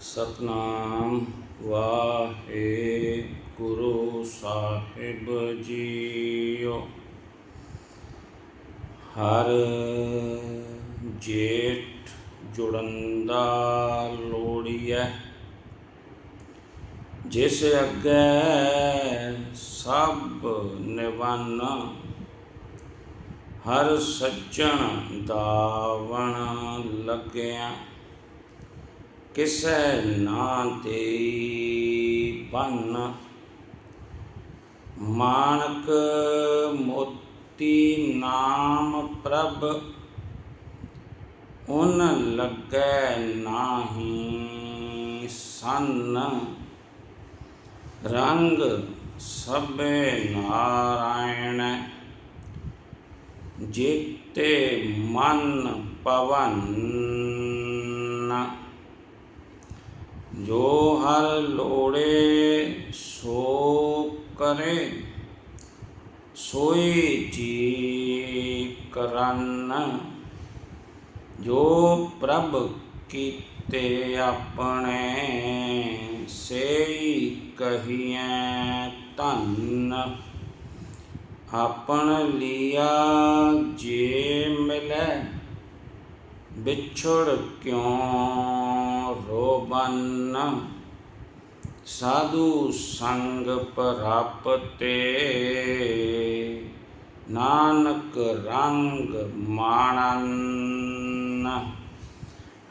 ਸਤਨਾਮ ਵਾਹਿਗੁਰੂ ਸਾਹਿਬ ਜੀਓ। ਹਰ ਜੇਠ ਜੁੜੰਦਾ ਲੋੜੀਐ। ਜਿਸ ਅੱਗੇ ਸਭ ਨਿਵਨ। ਹਰ ਸੱਜਣ ਦਾਵਣ ਲੱਗਿਆ। ਕਿਸੈ ਨਾ ਦੇਈ ਬੰਨ ਮਾਨਕ ਮੋਤੀ ਨਾਮ ਪ੍ਰਭ, ਉਨ ਲੱਗੈ ਨਾਹੀ ਸੰਨ। ਰੰਗ ਸਭੇ ਨਾਰਾਇਣ, ਜੀਤੇ ਮਨ ਪਵਨ। ਜੋ ਹਰ ਲੋੜੇ ਸੋ ਕਰੇ ਸੋਈ ਜੀ ਕਰਨ ਜੋ ਪ੍ਰਭ ਕੀਤੇ ਆਪਣੇ ਸੇਈ ਕਹੀਐ ਧੰਨ ਆਪਣ ਲਿਆ ਜੇ ਮਿਲੈ ਵਿਛੜ ਕਿਉ ਰੋਬਨ। ਸਾਧੂ ਸੰਗ ਪ੍ਰਾਪਤੇ। ਨਾਨਕ ਰੰਗ ਮਾਣਨ।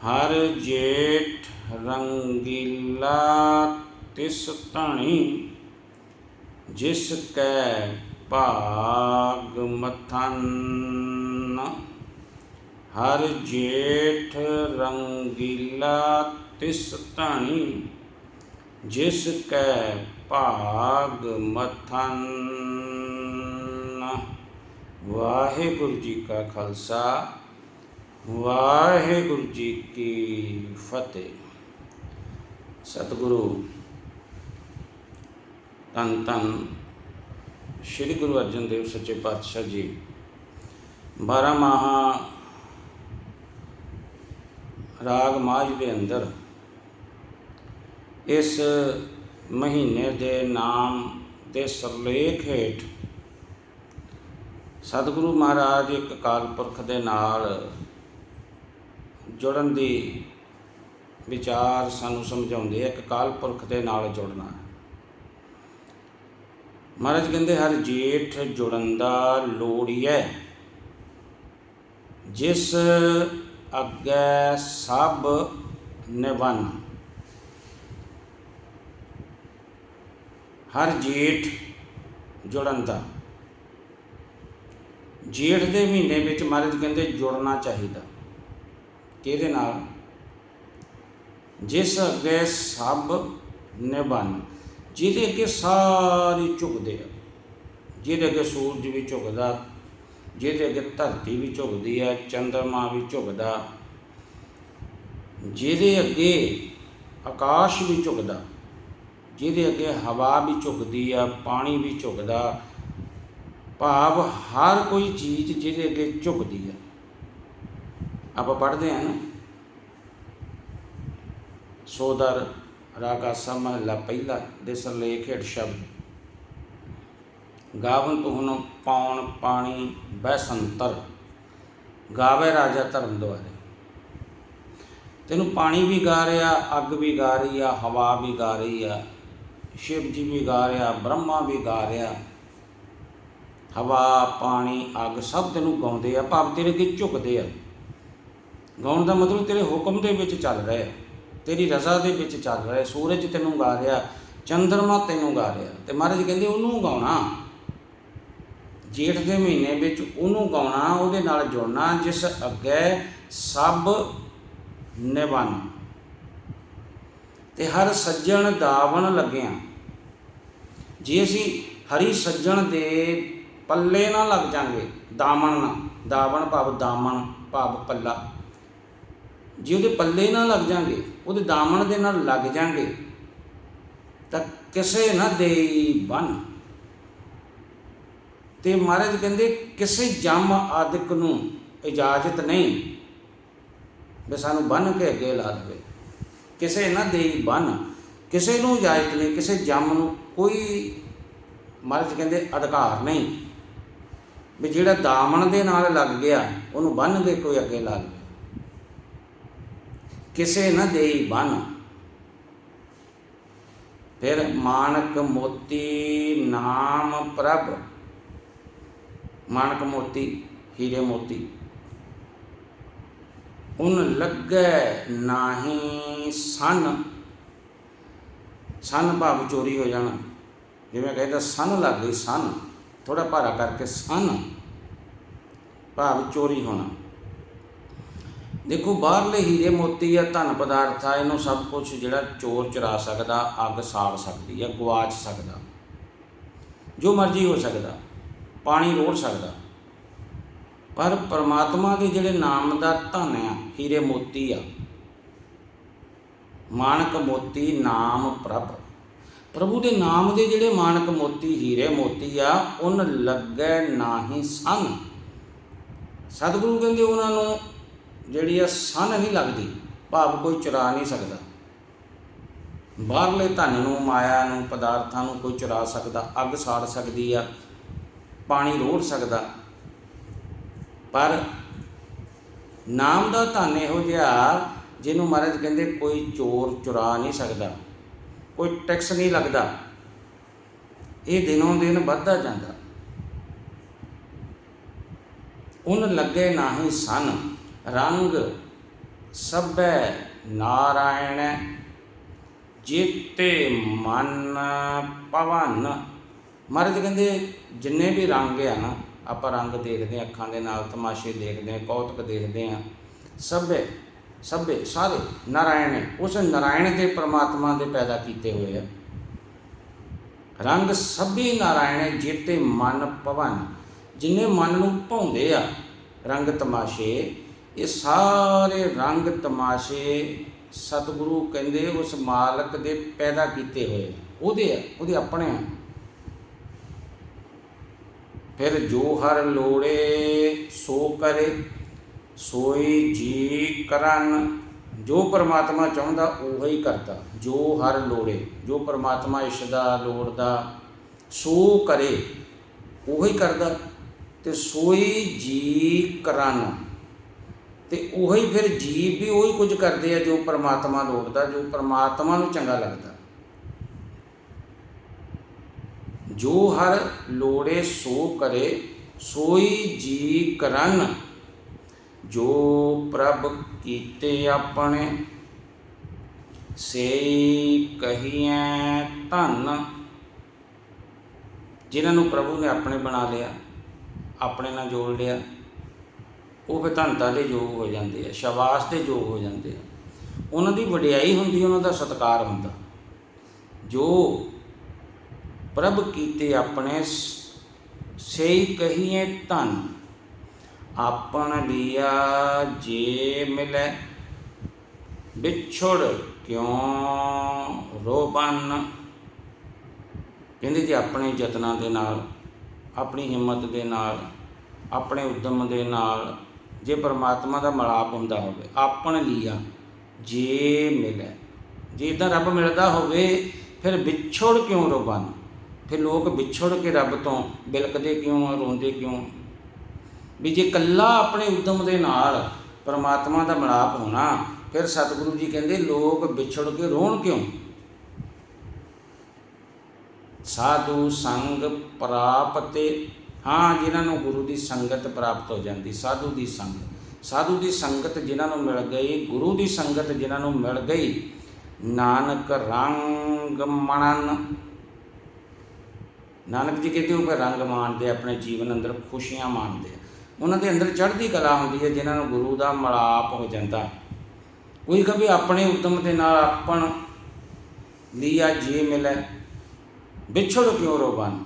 ਹਰ ਜੇਠ ਰੰਗੀਲਾ ਤਿਸ ਧਣੀ। ਜਿਸ ਕੈ ਭਾਗ ਮਥਨ। ਹਰ ਜੇਠ ਰੰਗੀਲਾ ਤਿਸ ਧਣੀ, ਜਿਸ ਕੈ ਭਾਗ ਮਥਨ। ਵਾਹਿਗੁਰੂ ਜੀ ਕਾ ਖਾਲਸਾ, ਵਾਹਿਗੁਰੂ ਜੀ ਕੀ ਫਤਿਹ। ਸਤਿਗੁਰੂ ਤਨ ਤਨ ਸ੍ਰੀ ਗੁਰੂ ਅਰਜਨ ਦੇਵ ਸੱਚੇ ਪਾਤਸ਼ਾਹ ਜੀ 12 ਮਾਹਾ ਰਾਗ ਮਾਝ ਦੇ ਅੰਦਰ। ਇਸ ਮਹੀਨੇ ਦੇ ਨਾਮ ਦੇ ਸਰਲੇਖ ਹੇਠ ਸਤਿਗੁਰੂ ਮਹਾਰਾਜ ਇੱਕ ਕਾਲ ਪੁਰਖ ਦੇ ਨਾਲ ਜੁੜਨ ਦੀ ਵਿਚਾਰ ਸਾਨੂੰ ਸਮਝਾਉਂਦੇ ਆ, ਇੱਕ ਕਾਲ ਪੁਰਖ ਦੇ ਨਾਲ ਜੁੜਨਾ। ਮਹਾਰਾਜ ਕਹਿੰਦੇ, ਹਰ ਜੇਠ ਜੁੜਨ ਦਾ ਲੋੜ ਹੈ। ਜਿਸ ਅੱਗੇ ਸਭ ਨਿਵਨ। ਹਰ ਜੇਠ ਜੁੜਨ ਦਾ। ਜੇਠ ਦੇ ਮਹੀਨੇ ਵਿੱਚ ਮਹਾਰਾਜ ਕਹਿੰਦੇ ਜੁੜਨਾ ਚਾਹੀਦਾ। ਕਿਹਦੇ ਨਾਲ? ਜਿਸ ਅੱਗੇ ਸਭ ਨਿਵਨ, ਜਿਹਦੇ ਅੱਗੇ ਸਾਰੇ ਝੁਕਦੇ ਆ, ਜਿਹਦੇ ਅੱਗੇ ਸੂਰਜ ਵੀ ਝੁਕਦਾ ਜਿਹਦੇ ਅੱਗੇ ਧਰਤੀ ਵੀ ਝੁਕਦੀ ਹੈ, ਚੰਦਰਮਾ ਵੀ ਝੁਕਦਾ, ਜਿਹਦੇ ਅੱਗੇ ਆਕਾਸ਼ ਵੀ ਝੁਕਦਾ, ਜਿਹਦੇ ਅੱਗੇ ਹਵਾ ਵੀ ਝੁਕਦੀ ਆ, ਪਾਣੀ ਵੀ ਝੁਕਦਾ, ਭਾਵ ਹਰ ਕੋਈ ਚੀਜ਼ ਜਿਹਦੇ ਅੱਗੇ ਝੁਕਦੀ ਆ। ਆਪਾਂ ਪੜ੍ਹਦੇ ਹਾਂ ਨਾ। ਸੋਦਰ, ਰਾਗਾ ਸਮਹਲਾ ਪਹਿਲਾ ਦੇ ਸਰਲੇਖ ਹੇਠ ਸ਼ਬਦ। ਗਾਵਨ ਤੁਹਨ ਪਾਉਣ ਪਾਣੀ ਬੈਸੰਤਰ ਗਾਵੇ ਰਾਜਾ ਧਰਮ ਦੁਆਰੇ। ਤੈਨੂੰ ਪਾਣੀ ਵੀ ਗਾ ਰਿਹਾ, ਅੱਗ ਵੀ ਗਾ ਰਹੀ ਆ, ਹਵਾ ਵੀ ਗਾ ਰਹੀ ਆ ਸ਼ਿਵ ਜੀ ਵੀ ਗਾ ਰਿਹਾ, ਬ੍ਰਹਮਾ ਵੀ ਗਾ ਰਿਹਾ। ਹਵਾ, ਪਾਣੀ, ਅੱਗ ਸਭ ਤੈਨੂੰ ਗਾਉਂਦੇ ਆ, ਭਾਵ ਤੇਰੇ ਅੱਗੇ ਝੁਕਦੇ ਆ। ਗਾਉਣ ਦਾ ਮਤਲਬ ਤੇਰੇ ਹੁਕਮ ਦੇ ਵਿੱਚ ਚੱਲ ਰਿਹਾ ਤੇਰੀ ਰਜ਼ਾ ਦੇ ਵਿੱਚ ਚੱਲ ਰਿਹਾ ਸੂਰਜ ਤੈਨੂੰ ਗਾ ਰਿਹਾ, ਚੰਦਰਮਾ ਤੈਨੂੰ ਗਾ ਰਿਹਾ। ਤੇ ਮਹਾਰਾਜ ਕਹਿੰਦੇ ਉਹਨੂੰ ਗਾਉਣਾ। ਜੇਠ ਦੇ ਮਹੀਨੇ ਵਿੱਚ ਉਹਨੂੰ ਗਾਉਣਾ, ਉਹਦੇ ਨਾਲ ਜੁੜਨਾ, ਜਿਸ ਅੱਗੇ ਸਭ ਨਿਵਨ ਤੇ ਹਰ ਸੱਜਣ ਦਾਵਣ ਲੱਗਿਆ। ਜੇ ਅਸੀਂ ਹਰੀ ਸੱਜਣ ਦੇ ਪੱਲੇ ਨਾ ਲੱਗ ਜਾਾਂਗੇ ਦਾਮਣ ਨਾ, ਦਾਵਣ ਭਾਵ ਦਾਮਣ, ਭਾਵ ਪੱਲਾ। ਜੇ ਉਹਦੇ ਪੱਲੇ ਨਾ ਲੱਗ ਜਾਾਂਗੇ, ਉਹਦੇ ਦਾਮਣ ਦੇ ਨਾਲ ਲੱਗ ਜਾਾਂਗੇ, ਤਾਂ ਕਿਸੇ ਨਾ ਦੇਈ ਬਨ। ਤੇ ਮਹਾਰਾਜ ਕਹਿੰਦੇ, ਕਿਸੇ ਜੰਮ ਆਦਿਕ ਨੂੰ ਇਜਾਜ਼ਤ ਨਹੀਂ। ਵੀ ਸਾਨੂੰ ਬੰਨ ਕੇ ਅੱਗੇ ਲਾ ਦੇਵੇ। ਕਿਸੇ ਨਾ ਦੇਈ ਬੰਨ, ਕਿਸੇ ਨੂੰ ਇਜਾਜ਼ਤ ਨਹੀਂ, ਕਿਸੇ ਜੰਮ ਨੂੰ ਕੋਈ, ਮਹਾਰਾਜ ਕਹਿੰਦੇ, ਅਧਿਕਾਰ ਨਹੀਂ। ਵੀ ਜਿਹੜਾ ਦਾਮਨ ਦੇ ਨਾਲ ਲੱਗ ਗਿਆ, ਉਹਨੂੰ ਬੰਨ ਕੇ ਕੋਈ ਅੱਗੇ ਲਾ ਲਵੇ ਕਿਸੇ ਨਾ ਦੇਈ ਬੰਨ। ਫਿਰ ਮਾਨਕ ਮੋਤੀ ਨਾਮ ਪ੍ਰਭ ਮਾਨਕ ਮੋਤੀ, ਹੀਰੇ ਮੋਤੀ। ਉਨ ਲੱਗੈ ਨਾਹੀ ਸਨ। ਸਨ ਭਾਵ ਚੋਰੀ ਹੋ ਜਾਣਾ। ਜਿਵੇਂ ਕਹਿੰਦਾ ਸਨ ਲੱਗ ਗਈ, ਸਨ। ਥੋੜਾ ਭਾਰਾ ਕਰਕੇ ਸਨ। ਭਾਵ ਚੋਰੀ ਹੋਣਾ। ਦੇਖੋ, ਬਾਹਰਲੇ ਹੀਰੇ ਮੋਤੀ ਆ ਧਨ ਪਦਾਰਥ ਆ, ਇਹਨੂੰ ਸਭ ਕੁਝ ਜਿਹੜਾ ਚੋਰ ਚੁਰਾ ਸਕਦਾ, ਅੱਗ ਸਾੜ ਸਕਦੀ ਆ ਗਵਾਚ ਸਕਦਾ। ਜੋ ਮਰਜ਼ੀ ਹੋ ਸਕਦਾ। ਪਾਣੀ ਰੋੜ ਸਕਦਾ। ਪਰ ਪਰਮਾਤਮਾ ਦੇ ਜਿਹੜੇ ਨਾਮ ਦਾ ਧਨ ਆ, ਹੀਰੇ ਮੋਤੀ ਆ। ਮਾਨਕ ਮੋਤੀ ਨਾਮ ਪ੍ਰਭ। ਪ੍ਰਭੂ ਦੇ ਨਾਮ ਦੇ ਜਿਹੜੇ ਮਾਨਕ ਮੋਤੀ, ਹੀਰੇ ਮੋਤੀ ਆ, ਉਨ ਲੱਗੈ ਨਾਹੀ ਸਨ। ਸਤਿਗੁਰੂ ਕਹਿੰਦੇ ਉਹਨਾਂ ਨੂੰ, ਜਿਹੜੀ ਆ ਸਨ ਨਹੀਂ ਲੱਗਦੀ, ਭਾਵ ਕੋਈ ਚੁਰਾ ਨਹੀਂ ਸਕਦਾ। ਬਾਹਰਲੇ ਧਨ ਨੂੰ, ਮਾਇਆ ਨੂੰ, ਪਦਾਰਥਾਂ ਨੂੰ ਕੋਈ ਚੁਰਾ ਸਕਦਾ, ਅੱਗ ਸਾੜ ਸਕਦੀ ਆ। ਪਾਣੀ ਰੋੜ ਸਕਦਾ। ਪਰ ਨਾਮ ਦਾ ਧਨ ਇਹੋ ਜਿਹਾ ਜਿਹਨੂੰ ਮਹਾਰਾਜ ਕਹਿੰਦੇ ਕੋਈ ਚੋਰ ਚੁਰਾ ਨਹੀਂ ਸਕਦਾ, ਕੋਈ ਟੈਕਸ ਨਹੀਂ ਲੱਗਦਾ। ਇਹ ਦਿਨੋਂ ਦਿਨ ਵੱਧਦਾ ਜਾਂਦਾ। ਉਨ ਲੱਗੇ ਨਾਹੀ ਸਨ, ਰੰਗ ਸਭੈ ਨਾਰਾਇਣ, ਜੀਤੇ ਮਨ ਪਵਨ ਮਹਾਰਾਜ ਕਹਿੰਦੇ ਜਿੰਨੇ ਵੀ ਰੰਗ ਆ ਨਾ ਆਪਾਂ ਰੰਗ ਦੇਖਦੇ ਹਾਂ ਅੱਖਾਂ ਦੇ ਨਾਲ ਤਮਾਸ਼ੇ ਦੇਖਦੇ ਹਾਂ ਕੌਤਕ ਦੇਖਦੇ ਹਾਂ ਸਭੇ ਸਭੇ ਸਾਰੇ ਨਾਰਾਇਣ ਹੈ। ਉਸ ਨਾਰਾਇਣ ਦੇ ਪ੍ਰਮਾਤਮਾ ਦੇ ਪੈਦਾ ਕੀਤੇ ਹੋਏ ਆ ਰੰਗ ਸਭੀ ਨਾਰਾਇਣ ਹੈ, ਜੀਤੇ ਮਨ ਭਵਨ ਜਿਨੇ ਮਨ ਨੂੰ ਭਾਉਂਦੇ ਆ ਰੰਗ ਤਮਾਸ਼ੇ ਇਹ ਸਾਰੇ ਰੰਗ ਤਮਾਸ਼ੇ ਸਤਿਗੁਰੂ ਕਹਿੰਦੇ ਉਸ ਮਾਲਕ ਦੇ ਪੈਦਾ ਕੀਤੇ ਹੋਏ ਉਹਦੇ ਆ ਉਹਦੇ ਆਪਣੇ ਆ ਫਿਰ ਜੋ ਹਰ ਲੋੜੇ ਸੋ ਕਰੇ, ਸੋਈ ਜੀ ਕਰਨ। ਜੋ ਪਰਮਾਤਮਾ ਚਾਹੁੰਦਾ, ਉਹ ਹੀ ਕਰਦਾ। ਜੋ ਹਰ ਲੋੜੇ, ਜੋ ਪਰਮਾਤਮਾ ਇਸ਼ਦਾ ਲੋੜਦਾ ਸੋ ਕਰੇ, ਉਹ ਹੀ ਕਰਦਾ। ਤੇ ਸੋਈ ਜੀ ਕਰਨ। ਤੇ ਉਹੀ ਫਿਰ ਜੀਵ ਵੀ ਉਹੀ ਕੁਝ ਕਰਦੇ ਆ ਜੋ ਪਰਮਾਤਮਾ ਲੋੜਦਾ, ਜੋ ਪਰਮਾਤਮਾ ਨੂੰ ਚੰਗਾ ਲੱਗਦਾ। ਜੋ ਹਰ ਲੋੜੇ ਸੋ ਕਰੇ, ਸੋਈ ਜੀ ਕਰਨ। ਜੋ ਪ੍ਰਭ ਕੀਤੇ ਆਪਣੇ ਸੇ ਕਹੀਐ ਧਨ। ਜਿਨ੍ਹਾਂ ਨੂੰ ਪ੍ਰਭੂ ਨੇ ਆਪਣੇ ਬਣਾ ਲਿਆ, ਆਪਣੇ ਨਾਲ ਜੋੜ ਲਿਆ, ਉਹ ਫਿਰ ਧਨਤਾ ਦੇ ਯੋਗ ਹੋ ਜਾਂਦੇ ਆ, ਸ਼ਾਬਾਸ਼ ਦੇ ਯੋਗ ਹੋ ਜਾਂਦੇ ਆ। ਉਹਨਾਂ ਦੀ ਵਡਿਆਈ ਹੁੰਦੀ ਉਹਨਾਂ ਦਾ ਸਤਿਕਾਰ ਹੁੰਦਾ। ਜੋ ਪ੍ਰਭ ਕੀਤੇ ਆਪਣੇ ਸਈ ਕਹੀਏ ਧਨ, ਆਪਣ ਲਿਆ ਜੇ ਮਿਲੈ। ਵਿਛੜ ਕਿਉਂ ਰੋਬਨ ਕਹਿੰਦੇ ਜੀ, ਆਪਣੇ ਯਤਨਾਂ ਦੇ ਨਾਲ, ਆਪਣੀ ਹਿੰਮਤ ਦੇ ਨਾਲ, ਆਪਣੇ ਉਦਮ ਦੇ ਨਾਲ, ਜੇ ਪਰਮਾਤਮਾ ਦਾ ਮਲਾਪ ਹੁੰਦਾ ਹੋਵੇ, ਆਪਣ ਲਿਆ ਜੇ ਮਿਲੇ। ਜੇ ਇਦਾਂ ਰੱਬ ਮਿਲਦਾ ਹੋਵੇ, ਫਿਰ ਵਿਛੜ ਕਿਉਂ ਰੋਬਨ ਫਿਰ ਲੋਕ ਵਿਛੜ ਕੇ ਰੱਬ ਤੋਂ ਬਿਲਕਦੇ ਕਿਉਂ ਰੋਂਦੇ ਕਿਉਂ? ਵੀ ਜੇ ਕੱਲਾ ਆਪਣੇ ਉਦਮ ਦੇ ਨਾਲ ਪਰਮਾਤਮਾ ਦਾ ਮਿਲਾਪ ਹੋਣਾ, ਫਿਰ ਸਤਿਗੁਰੂ ਜੀ ਕਹਿੰਦੇ ਲੋਕ ਵਿਛੜ ਕੇ ਰੋਣ ਕਿਉਂ? ਸਾਧੂ ਸੰਗ ਪ੍ਰਾਪਤੇ, ਹਾਂ, ਜਿਨ੍ਹਾਂ ਨੂੰ ਗੁਰੂ ਦੀ ਸੰਗਤ ਪ੍ਰਾਪਤ ਹੋ ਜਾਂਦੀ, ਸਾਧੂ ਦੀ ਸੰਗਤ ਸਾਧੂ ਦੀ ਸੰਗਤ ਜਿਨ੍ਹਾਂ ਨੂੰ ਮਿਲ ਗਈ, ਗੁਰੂ ਦੀ ਸੰਗਤ ਜਿਨ੍ਹਾਂ ਨੂੰ ਮਿਲ ਗਈ, ਨਾਨਕ ਰੰਗ ਮਣਨ। ਨਾਨਕ ਜੀ ਕਹਿੰਦੇ ਉਹ ਫਿਰ ਰੰਗ ਮਾਣਦੇ, ਆਪਣੇ ਜੀਵਨ ਅੰਦਰ ਖੁਸ਼ੀਆਂ ਮਾਣਦੇ ਉਹਨਾਂ ਦੇ ਅੰਦਰ ਚੜ੍ਹਦੀ ਕਲਾ ਹੁੰਦੀ ਹੈ, ਜਿਨ੍ਹਾਂ ਨੂੰ ਗੁਰੂ ਦਾ ਮਲਾਪ ਹੋ ਜਾਂਦਾ ਕੋਈ ਕभी ਆਪਣੇ ਉਦਮ ਦੇ ਨਾਲ ਆਪਣ ਲਿਆ ਜੀ ਮਿਲੇ, ਵਿਛੜ ਕਿਉਂ ਰੋਬਨ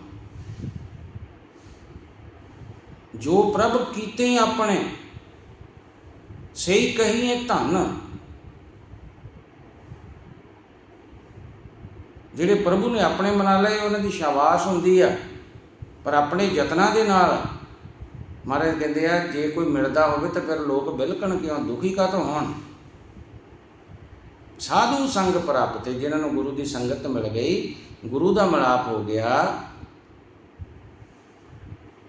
ਜੋ ਪ੍ਰਭ ਕੀਤੇ ਆਪਣੇ, ਸਹੀ ਕਹੀਏ ਧਨ ਜਿਹੜੇ ਪ੍ਰਭੂ ਨੇ ਆਪਣੇ ਬਣਾ ਲਏ, ਉਹਨਾਂ ਦੀ ਸ਼ਾਬਾਸ਼ ਹੁੰਦੀ ਆ। ਪਰ ਆਪਣੇ ਯਤਨਾਂ ਦੇ ਨਾਲ ਮਹਾਰਾਜ ਕਹਿੰਦੇ ਆ, ਜੇ ਕੋਈ ਮਿਲਦਾ ਹੋਵੇ ਤਾਂ ਫਿਰ ਲੋਕ ਬਿਲਕਣ ਕਿਉਂ ਦੁਖੀ ਕਾਹਤੋਂ ਹੋਣ? ਸਾਧੂ ਸੰਗ ਪ੍ਰਾਪਤ, ਜਿਨ੍ਹਾਂ ਨੂੰ ਗੁਰੂ ਦੀ ਸੰਗਤ ਮਿਲ ਗਈ, ਗੁਰੂ ਦਾ ਮਿਲਾਪ ਹੋ ਗਿਆ,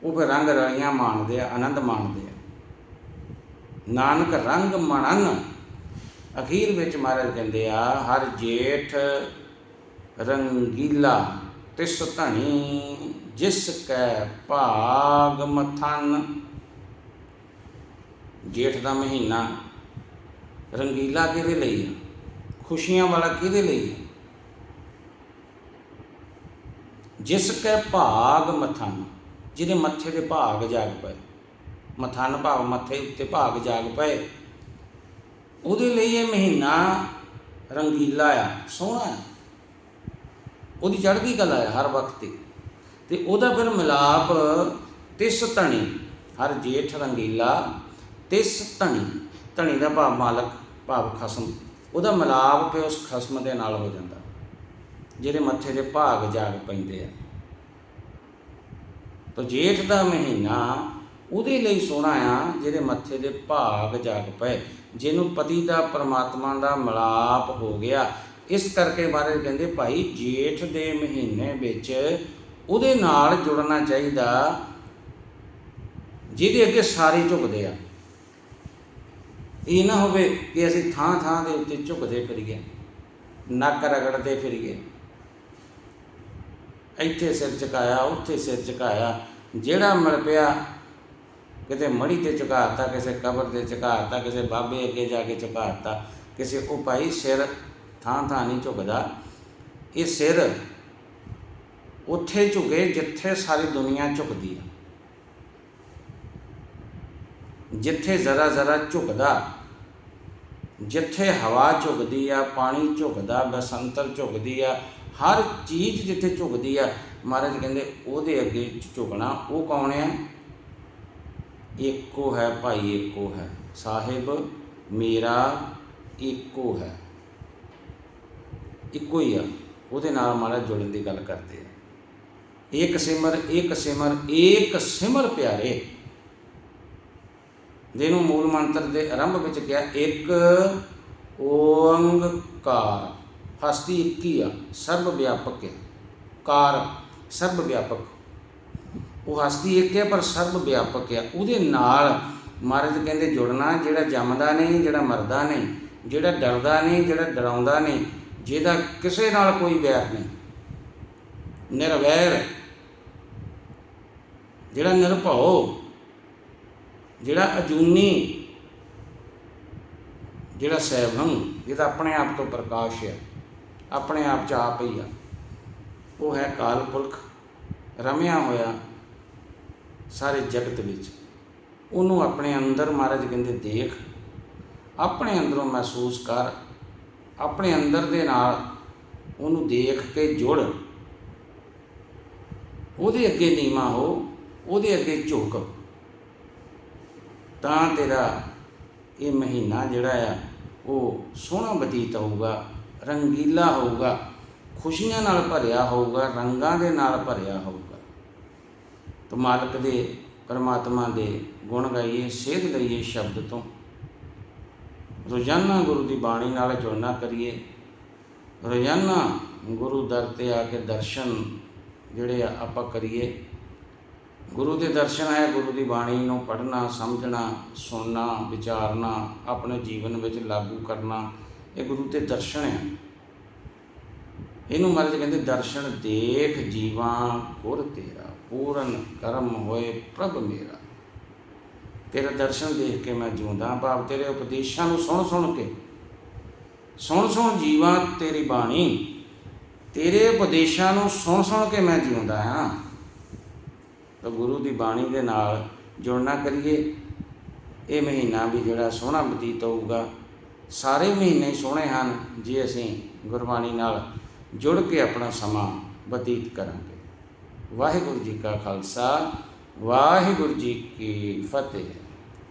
ਉਹ ਫਿਰ ਰੰਗ ਰਲੀਆਂ ਮਾਣਦੇ ਆ, ਆਨੰਦ ਮਾਣਦੇ ਆ। ਨਾਨਕ ਰੰਗ ਮਣਨ, ਅਖੀਰ ਵਿੱਚ ਮਹਾਰਾਜ ਕਹਿੰਦੇ ਆ, ਹਰ ਜੇਠ ਰੰਗੀਲਾ ਤਿਸ ਧਣੀ, ਜਿਸ ਕੈ ਭਾਗ ਮਥਨ। ਜੇਠ ਦਾ ਮਹੀਨਾ ਰੰਗੀਲਾ ਕਿਹਦੇ ਲਈ ਹੈ ਖੁਸ਼ੀਆਂ ਵਾਲਾ ਕਿਹਦੇ ਲਈ ਹੈ ਜਿਸ ਕੈ ਭਾਗ ਮਥਨ, ਜਿਹਦੇ ਮੱਥੇ ਦੇ ਭਾਗ ਜਾਗ ਪਏ। ਮਥਨ ਭਾਵ ਮੱਥੇ ਉੱਤੇ ਭਾਗ ਜਾਗ ਪਏ। ਉਹਦੇ ਲਈ ਇਹ ਮਹੀਨਾ ਰੰਗੀਲਾ ਆ, ਸੋਹਣਾ ਆ। ਉਹਦੀ ਚੜ੍ਹਦੀ ਕਲਾ ਹੈ ਹਰ ਵਕਤ ਤੇ। ਤੇ ਉਹਦਾ ਫਿਰ ਮਿਲਾਪ ਤਿਸ ਧਣੀ, ਹਰ ਜੇਠ ਰੰਗੀਲਾ ਤਿਸ ਧਣੀ। ਧਣੀ ਦਾ ਭਾਵ ਮਾਲਕ, ਭਾਵ ਖਸਮ। ਉਹਦਾ ਮਿਲਾਪ ਤੇ ਉਸ ਖਸਮ ਦੇ ਨਾਲ ਹੋ ਜਾਂਦਾ, ਜਿਹਦੇ ਮੱਥੇ ਦੇ ਭਾਗ ਜਾਗ ਪੈਂਦੇ ਆ। ਤਾਂ ਜੇਠ ਦਾ ਮਹੀਨਾ ਉਹਦੇ ਲਈ ਸੋਹਣਾ ਆ, ਜਿਹਦੇ ਮੱਥੇ ਦੇ ਭਾਗ ਜਾਗ ਪਏ, ਜਿਹਨੂੰ ਪਤੀ ਦਾ ਪਰਮਾਤਮਾ ਦਾ ਮਿਲਾਪ ਹੋ ਗਿਆ। ਇਸ ਕਰਕੇ ਮਹਾਰਾਜ ਕਹਿੰਦੇ ਭਾਈ ਜੇਠ ਦੇ ਮਹੀਨੇ ਵਿੱਚ ਉਹਦੇ ਨਾਲ ਜੁੜਨਾ ਚਾਹੀਦਾ। ਜਿਹਦੇ ਅੱਗੇ ਸਾਰੇ ਝੁਕਦੇ ਆ। ਇਹ ਨਾ ਹੋਵੇ ਕਿ ਅਸੀਂ ਥਾਂ ਥਾਂ ਦੇ ਉੱਤੇ ਝੁਕਦੇ ਫਿਰੀਏ, ਨੱਕ ਰਗੜਦੇ ਫਿਰੀਏ। ਇੱਥੇ ਸਿਰ ਝੁਕਾਇਆ, ਉੱਥੇ ਸਿਰ ਝੁਕਾਇਆ, ਜਿਹੜਾ ਮਿਲ ਪਿਆ ਕਿਤੇ ਮੜੀ ਤੇ ਝੁਕਾਤਾ, ਕਿਸੇ ਕਬਰ ਤੇ ਝੁਕਾਤਾ, ਕਿਸੇ ਬਾਬੇ ਅੱਗੇ ਜਾ ਕੇ ਝੁਕਾਤਾ, ਕਿਸੇ ਉਹ ਭਾਈ ਸਿਰ ਥਾਂ ਥਾਂ ਨਹੀਂ ਝੁਕਦਾ। ਇਹ ਸਿਰ ਉੱਥੇ ਝੁਕੇ ਜਿੱਥੇ ਸਾਰੀ ਦੁਨੀਆ ਝੁਕਦੀ ਹੈ ਜਿੱਥੇ ਜ਼ਰਾ ਜ਼ਰਾ ਝੁਕਦਾ, ਜਿੱਥੇ ਹਵਾ ਝੁਕਦੀ ਆ, ਪਾਣੀ ਝੁਕਦਾ ਬਸੰਤਰ ਝੁਕਦੀ ਆ, ਹਰ ਚੀਜ਼ ਜਿੱਥੇ ਝੁਕਦੀ ਆ, ਮਹਾਰਾਜ ਕਹਿੰਦੇ ਉਹਦੇ ਅੱਗੇ ਝੁਕਣਾ, ਉਹ ਕੌਣ ਆ? ਇੱਕੋ ਹੈ ਭਾਈ, ਇੱਕੋ ਹੈ। ਸਾਹਿਬ, ਮੇਰਾ ਇੱਕੋ ਹੈ। ਇੱਕੋ ਹੀ ਆ, ਉਹਦੇ ਨਾਲ ਮਹਾਰਾਜ ਜੁੜਨ ਦੀ ਗੱਲ ਕਰਦੇ ਆ। ਇੱਕ ਸਿਮਰ ਇੱਕ ਸਿਮਰ ਇੱਕ ਸਿਮਰ ਪਿਆਰੇ। ਜਿਹਨੂੰ ਮੂਲ ਮੰਤਰ ਦੇ ਆਰੰਭ ਵਿੱਚ ਕਿਹਾ ਇੱਕ ਓੰਕਾਰ। ਹਸਤੀ ਇੱਕ ਹੀ ਆ, ਸਰਬ ਵਿਆਪਕ ਹੈ ਕਾਰ, ਸਰਬ ਵਿਆਪਕ। ਉਹ ਹਸਤੀ ਇੱਕ ਹੈ, ਪਰ ਸਰਬ ਵਿਆਪਕ ਹੈ ਉਹਦੇ ਨਾਲ ਮਹਾਰਾਜ ਕਹਿੰਦੇ, ਜੁੜਨਾ ਜਿਹੜਾ ਜੰਮਦਾ ਨਹੀਂ, ਜਿਹੜਾ ਮਰਦਾ ਨਹੀਂ, ਜਿਹੜਾ ਡਰਦਾ ਨਹੀਂ, ਜਿਹੜਾ ਡਰਾਉਂਦਾ ਨਹੀਂ ਜਿਹਦਾ ਕਿਸੇ ਨਾਲ ਕੋਈ ਵੈਰ ਨਹੀਂ। ਨਿਰਵੈਰ। ਜਿਹੜਾ ਨਿਰਭਉ, ਜਿਹੜਾ ਅਜੂਨੀ, ਜਿਹੜਾ ਸੈਭੰ ਜਿਹਦਾ ਆਪਣੇ ਆਪ ਤੋਂ ਪ੍ਰਕਾਸ਼ ਹੈ। ਆਪਣੇ ਆਪ ਚ ਆਪ ਹੀ ਆ। ਉਹ ਹੈ ਕਾਲ ਪੁਰਖ, ਰਮਿਆ ਹੋਇਆ ਸਾਰੇ ਜਗਤ ਵਿੱਚ। ਉਹਨੂੰ ਆਪਣੇ ਅੰਦਰ ਮਹਾਰਾਜ ਕਹਿੰਦੇ ਦੇਖ, ਆਪਣੇ ਅੰਦਰੋਂ ਮਹਿਸੂਸ ਕਰ। ਆਪਣੇ ਅੰਦਰ ਦੇ ਨਾਲ ਉਹਨੂੰ ਦੇਖ ਕੇ ਜੁੜ। ਉਹਦੇ ਅੱਗੇ ਨੀਵਾ ਹੋ, ਉਹਦੇ ਅੱਗੇ ਝੁਕ। ਤਾਂ ਤੇਰਾ ਇਹ ਮਹੀਨਾ ਜਿਹੜਾ ਆ, ਉਹ ਸੋਹਣਾ ਬਤੀਤ ਹੋਊਗਾ, ਰੰਗੀਲਾ ਹੋਊਗਾ, ਖੁਸ਼ੀਆਂ ਨਾਲ ਭਰਿਆ ਹੋਊਗਾ, ਰੰਗਾਂ ਦੇ ਨਾਲ ਭਰਿਆ ਹੋਊਗਾ। ਤਾਂ ਮਾਲਕ ਦੇ, ਪਰਮਾਤਮਾ ਦੇ ਗੁਣ ਗਾਈਏ, ਸੇਧ ਲਈਏ ਸ਼ਬਦ ਤੋਂ। ਰੋਜ਼ਾਨਾ ਗੁਰੂ ਦੀ ਬਾਣੀ ਨਾਲ ਜੁੜਨਾ ਕਰੀਏ। ਰੋਜ਼ਾਨਾ ਗੁਰੂ ਦਰ ਤੇ ਆ ਕੇ ਦਰਸ਼ਨ ਜਿਹੜੇ ਆ ਆਪਾਂ ਕਰੀਏ। ਗੁਰੂ ਦੇ ਦਰਸ਼ਨ ਹੈ, ਗੁਰੂ ਦੀ ਬਾਣੀ ਨੂੰ ਪੜ੍ਹਨਾ, ਸਮਝਣਾ, ਸੁਣਨਾ, ਵਿਚਾਰਨਾ, ਆਪਣੇ ਜੀਵਨ ਵਿੱਚ ਲਾਗੂ ਕਰਨਾ, ਇਹ ਗੁਰੂ ਦੇ ਦਰਸ਼ਨ ਹੈ ਇਹਨੂੰ ਮਹਾਰਾਜ ਕਹਿੰਦੇ ਦਰਸ਼ਨ ਦੇਖ ਜੀਵਾਂ ਗੁਰ ਤੇਰਾ, ਪੂਰਨ ਕਰਮ ਹੋਏ ਪ੍ਰਭ ਮੇਰਾ। ਤੇਰਾ ਦਰਸ਼ਨ ਦੇਖ ਕੇ ਮੈਂ ਜਿਉਂਦਾ ਭਾਵ ਤੇਰੇ ਉਪਦੇਸ਼ਾਂ ਨੂੰ ਸੁਣ ਸੁਣ ਕੇ, ਸੁਣ ਸੁਣ ਜੀਵਾਂ ਤੇਰੀ ਬਾਣੀ, ਤੇਰੇ ਉਪਦੇਸ਼ਾਂ ਨੂੰ ਸੁਣ ਸੁਣ ਕੇ ਮੈਂ ਜਿਉਂਦਾ ਹਾਂ। ਤਾਂ ਗੁਰੂ ਦੀ ਬਾਣੀ ਦੇ ਨਾਲ ਜੁੜਨਾ ਕਰੀਏ। ਇਹ ਮਹੀਨਾ ਵੀ ਜਿਹੜਾ ਸੋਹਣਾ ਬਤੀਤ ਹੋਊਗਾ। ਸਾਰੇ ਮਹੀਨੇ ਸੋਹਣੇ ਹਨ, ਜੇ ਅਸੀਂ ਗੁਰਬਾਣੀ ਨਾਲ ਜੁੜ ਕੇ ਆਪਣਾ ਸਮਾਂ ਬਤੀਤ ਕਰਾਂਗੇ। ਵਾਹਿਗੁਰੂ ਜੀ ਕਾ ਖਾਲਸਾ। ਵਾਹਿਗੁਰੂ ਜੀ ਕੀ ਫਤਿਹ।